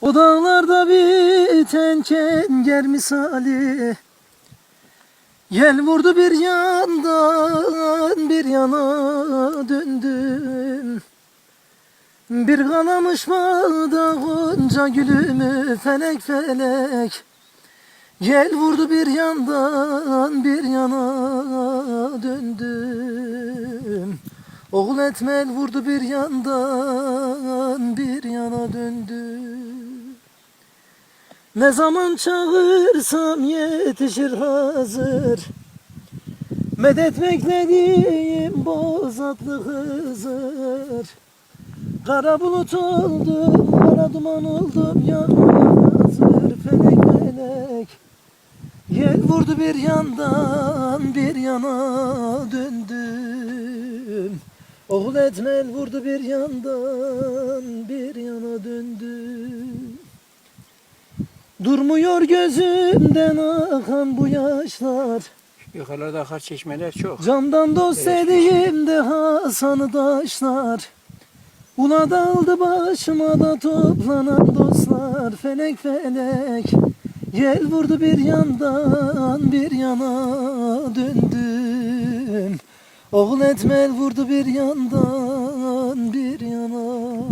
O dağlarda biten kenger misali. Yel vurdu bir yandan bir yana döndüm. Bir kanamış bağda gonca gülümü felek felek. Yel vurdu bir yandan bir yana döndüm. Oğul etmel vurdu bir yandan bir yana döndüm Ne zaman çağırsam yetişir hazır. Medet beklediğim bozatlı Hızır. Kara bulut oldum, kara duman oldum Yağmur felek felek Yel vurdu bir yandan bir yana döndüm. Oğul etmel vurdu bir yandan bir yana döndüm Durmuyor gözümden akan bu yaşlar. Yukarıda akar çeşmeler çok. Candan dost dediğimde Hasan'ı taşlar. Ula daldı başıma da toplanan dostlar. Felek felek Yel vurdu bir yandan bir yana döndüm. Oğul etmel vurdu bir yandan bir yana